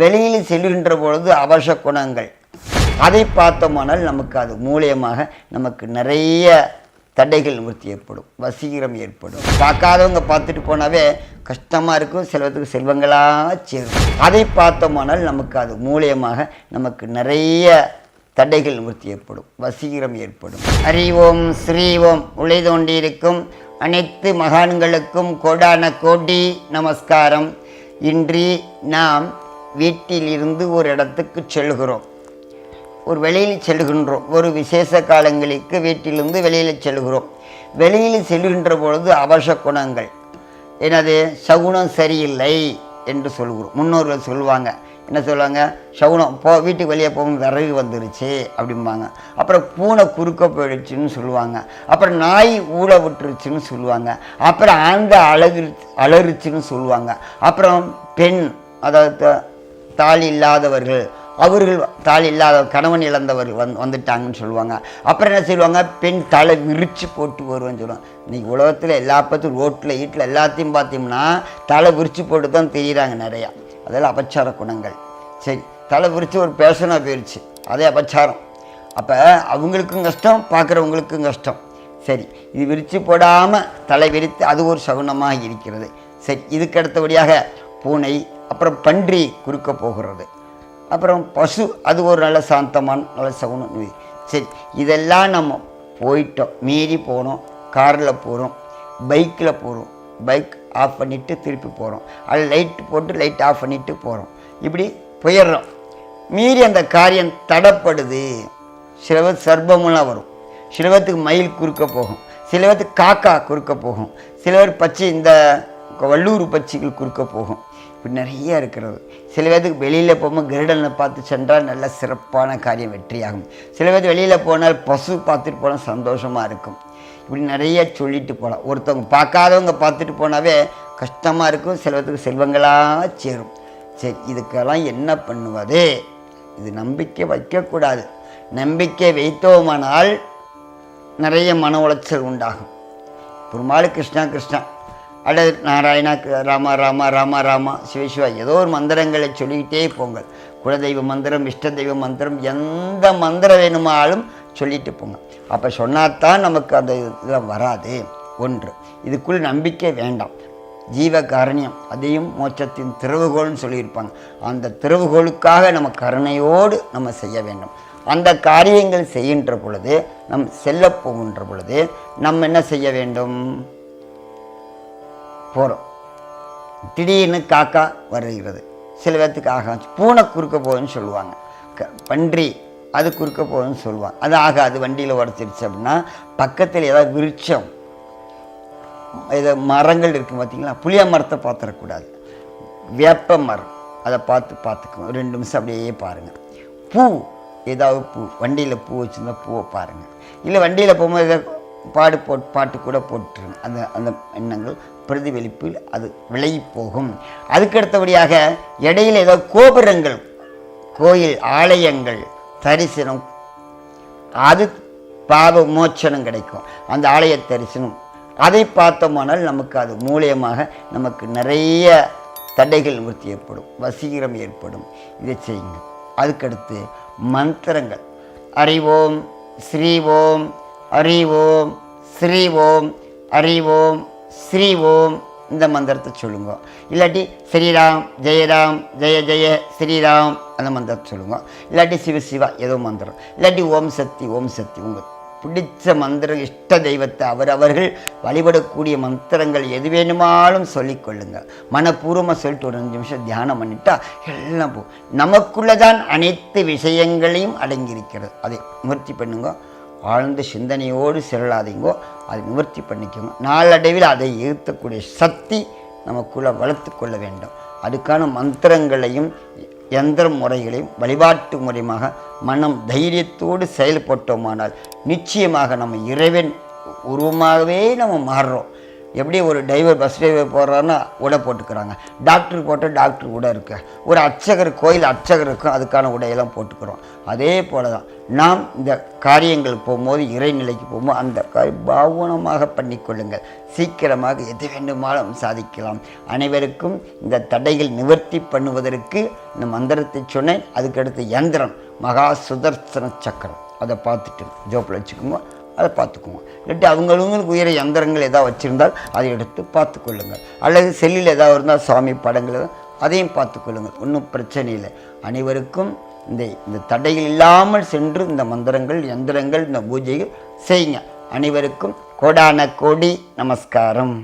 வெளியில் செல்கின்ற பொழுது அவச குணங்கள். அதை பார்த்தோமானால் நமக்கு அது மூலியமாக நமக்கு நிறைய தடைகள் நிவர்த்தி ஏற்படும் வசீகரம் ஏற்படும். பார்க்காதவங்க பார்த்துட்டு போனாவே கஷ்டமாக இருக்கும் செல்வத்துக்கு செல்வங்களாக சேரும். அதை பார்த்தோமானால் நமக்கு அது மூலியமாக நமக்கு நிறைய தடைகள் நிவர்த்தி ஏற்படும் வசீகரம் ஏற்படும். அறிவோம் ஸ்ரீவோம் உழை தோண்டியிருக்கும் அனைத்து மகான்களுக்கும் கோடான கோடி நமஸ்காரம். இன்றி நாம் வீட்டிலிருந்து ஒரு இடத்துக்கு செல்கிறோம் ஒரு வெளியில் செல்கின்றோம் ஒரு விசேஷ காலங்களுக்கு வீட்டிலிருந்து வெளியில் செல்கிறோம் வெளியில் செல்கின்ற பொழுது அவச குணங்கள். எனது சகுனம் சரியில்லை என்று சொல்கிறோம் முன்னோர்கள் சொல்லுவாங்க. என்ன சொல்லுவாங்க? சகுனம் போ வீட்டுக்கு வெளியே போகும் விறகு வந்துருச்சு அப்படிம்பாங்க. அப்புறம் பூனை குறுக்க போயிடுச்சுன்னு சொல்லுவாங்க. அப்புறம் நாய் ஊழ விட்டுருச்சுன்னு சொல்லுவாங்க. அப்புறம் ஆந்த அழகு அலறுச்சுன்னு சொல்லுவாங்க. அப்புறம் பெண் அதாவது தாலி இல்லாதவர்கள் அவர்கள் தாலி இல்லாத கணவன் இழந்தவர்கள் வந்து வந்துட்டாங்கன்னு சொல்லுவாங்க. அப்புறம் என்ன சொல்லுவாங்க பெண் தலை விரிச்சு போட்டு வருவேன்னு சொல்லுவாங்க. இன்றைக்கி உலகத்தில் எல்லா பற்றும் ரோட்டில் வீட்டில் எல்லாத்தையும் பார்த்தீங்கன்னா தலை விரித்து போட்டு தான் தெரியுறாங்க நிறையா. அதெல்லாம் அபச்சார குணங்கள். சரி தலை விரித்து ஒரு பேஷனாக போயிடுச்சு அதே அபச்சாரம். அப்போ அவங்களுக்கும் கஷ்டம் பார்க்குறவங்களுக்கும் கஷ்டம். சரி இது விரித்து போடாமல் தலை விரித்து அது ஒரு சகுனமாக இருக்கிறது. சரி இதுக்கு அடுத்தபடியாக பூனை அப்புறம் பன்றி குறுக்க போகிறது. அப்புறம் பசு அது ஒரு நல்ல சாந்தமான நல்ல சகுனம். இது. சரி இதெல்லாம் நம்ம போயிட்டோம். மீறி போனோம். காரில் போகிறோம் பைக்கில் போகிறோம் பைக் ஆஃப் பண்ணிவிட்டு திருப்பி போகிறோம் அது லைட் போட்டு லைட் ஆஃப் பண்ணிவிட்டு போகிறோம் இப்படி போயிடுறோம். மீறி அந்த காரியம் தடப்படுது. சில பேர் சர்பமெல்லாம் வரும். சில பேர்த்துக்கு மயில் குறுக்க போகும். சில பேர்த்துக்கு காக்கா குறுக்க போகும். சில பேர் பச்சை இந்த வள்ளூர் பச்சைகள் குறுக்க போகும். இப்படி நிறைய இருக்கிறது. சில பேர்த்துக்கு வெளியில் போகும்போது கருடனை பார்த்து சென்றால் நல்ல சிறப்பான காரியம் வெற்றியாகும். சில பேர் வெளியில் போனால் பசு பார்த்துட்டு போனால் சந்தோஷமாக இருக்கும். இப்படி நிறைய சொல்லிட்டு போகலாம் ஒருத்தவங்க பார்க்காதவங்க பார்த்துட்டு போனாவே கஷ்டமாக இருக்கும். சில பேர்த்துக்கு செல்வங்களாக சேரும். சரி இதுக்கெல்லாம் என்ன பண்ணுவது? இது நம்பிக்கை வைக்கக்கூடாது. நம்பிக்கை வைத்தோமானால் நிறைய மன உளைச்சல் உண்டாகும். பெருமாள் கிருஷ்ணா கிருஷ்ணா அல்லது நாராயணா ராமா ராமா ராமா ராமா சிவசிவா ஏதோ ஒரு மந்திரங்களை சொல்லிக்கிட்டே போங்கள். குலதெய்வ மந்திரம் இஷ்ட தெய்வ மந்திரம் எந்த மந்திரம் வேணுமாலும் சொல்லிட்டு போங்க அப்போ சொன்னாதான் நமக்கு அந்த இதெல்லாம் வராது. ஒன்று இதுக்குள் நம்பிக்கை வேண்டாம். ஜீவ காரணியம் அதையும் மோட்சத்தின் திறவுகோள்னு சொல்லியிருப்பாங்க. அந்த திறவுகோளுக்காக நம்ம கருணையோடு நம்ம செய்ய வேண்டும். அந்த காரியங்கள் செய்கின்ற பொழுது நம் செல்ல போகின்ற பொழுது நம்ம என்ன செய்ய வேண்டும்? போகிறோம் திடீர்னு காக்கா வருகிறது. சில பேர்த்துக்கு ஆகாது. பூனை குறுக்க போகுதுன்னு சொல்லுவாங்க. க பன்றி அது குறுக்க போகுதுன்னு சொல்லுவாங்க. அது ஆகாது. வண்டியில் உடச்சிருச்சு அப்படின்னா பக்கத்தில் ஏதாவது விருட்சம் இது மரங்கள் இருக்குது பார்த்தீங்களா புளிய மரத்தை பார்த்துடக்கூடாது வேப்ப மரம். அதை பார்த்து பார்த்துக்குவோம் ரெண்டு நிமிஷம் அப்படியே பாருங்கள் பூ ஏதாவது பூ. வண்டியில் பூ வச்சுருந்தா பூவை பாருங்கள் இல்லை வண்டியில் போகும்போது ஏதோ பாடு போட் பாட்டு கூட போட்டுருங்க. அந்த அந்த எண்ணங்கள் பிரதிபலிப்பில் அது விலகி போகும் அதுக்கு அடுத்தபடியாக இடையில ஏதோ கோபுரங்கள் கோயில் ஆலயங்கள் தரிசனம் அது பாவ மோட்சனம் கிடைக்கும். அந்த ஆலய தரிசனம். அதை பார்த்தோமானால் நமக்கு அது மூலியமாக நமக்கு நிறைய தடைகள் நிவர்த்தி ஏற்படும் வசீகரம் ஏற்படும். இதை செய்யுங்க அதுக்கடுத்து மந்திரங்கள். அறிவோம் ஸ்ரீவோம் அறிவோம் ஸ்ரீவோம் அறிவோம் ஸ்ரீ ஓம் இந்த மந்திரத்தை சொல்லுங்க. இல்லாட்டி ஸ்ரீராம் ஜெயராம் ஜெய ஜெய ஸ்ரீராம் அந்த மந்திரத்தை சொல்லுங்க. இல்லாட்டி சிவ சிவா ஏதோ மந்திரம். இல்லாட்டி ஓம் சக்தி ஓம் சக்தி. உங்கள் பிடிச்ச மந்திரம் இஷ்ட தெய்வத்தை அவரவர்கள் வழிபடக்கூடிய மந்திரங்கள் எது வேணுமாலும் சொல்லிக்கொள்ளுங்க மனப்பூர்வமாக சொல்லிட்டு ஒரு அஞ்சு நிமிஷம் தியானம் பண்ணிட்டா எல்லாம் போ. நமக்குள்ளதான் அனைத்து விஷயங்களையும் அடங்கியிருக்கிறது. அதை முயற்சி பண்ணுங்க. ஆழ்ந்த சிந்தனையோடு செல்லாதீங்கோ அதை நிவர்த்தி பண்ணிக்கோங்க. நாளடைவில் அதை எதிர்த்தக்கூடிய சக்தி நமக்குள்ள வளர்த்து கொள்ள வேண்டும். அதுக்கான மந்திரங்களையும் எந்திர முறைகளையும் வழிபாட்டு முறையுமாக மனம் தைரியத்தோடு செயல்பட்டோமானால் நிச்சயமாக நம்ம இறைவன் உருவமாகவே நம்ம மாறுறோம். எப்படி ஒரு டிரைவர் பஸ் டிரைவர் போடுறாருன்னா உடை போட்டுக்கிறாங்க. டாக்டர் போட்டால் டாக்டர் உடை இருக்கு. ஒரு அர்ச்சகர் கோயில் அர்ச்சகருக்கும் அதுக்கான உடையெல்லாம் போட்டுக்கிறோம். அதே போல தான் நாம் இந்த காரியங்கள் போகும்போது இறைநிலைக்கு போகும்போது அந்த காரியம் பாவனமாக பண்ணிக்கொள்ளுங்கள் சீக்கிரமாக எது வேண்டுமானாலும் சாதிக்கலாம். அனைவருக்கும் இந்த தடைகள் நிவர்த்தி பண்ணுவதற்கு இந்த மந்திரத்தை சொன்னேன். அதுக்கடுத்து யந்திரம் மகா சுதர்சன சக்கரம். அதை பார்த்துட்டு ஜோப்பில் வச்சுக்கோங்க. அதை பார்த்துக்குவோம். இல்லாட்டி அவங்கவுங்களுக்கு உயர யந்திரங்கள் ஏதாவது வச்சுருந்தால் அதை எடுத்து பார்த்துக்கொள்ளுங்கள். அல்லது செல்லில் ஏதாவது இருந்தால் சுவாமி படங்கள் அதையும் பார்த்துக்கொள்ளுங்கள். ஒன்றும் பிரச்சனை இல்லை. அனைவருக்கும் இந்த இந்த தடைகள் இல்லாமல் சென்று இந்த மந்திரங்கள் யந்திரங்கள் இந்த பூஜைகள் செய்யுங்க. அனைவருக்கும் கோடான கோடி நமஸ்காரம்.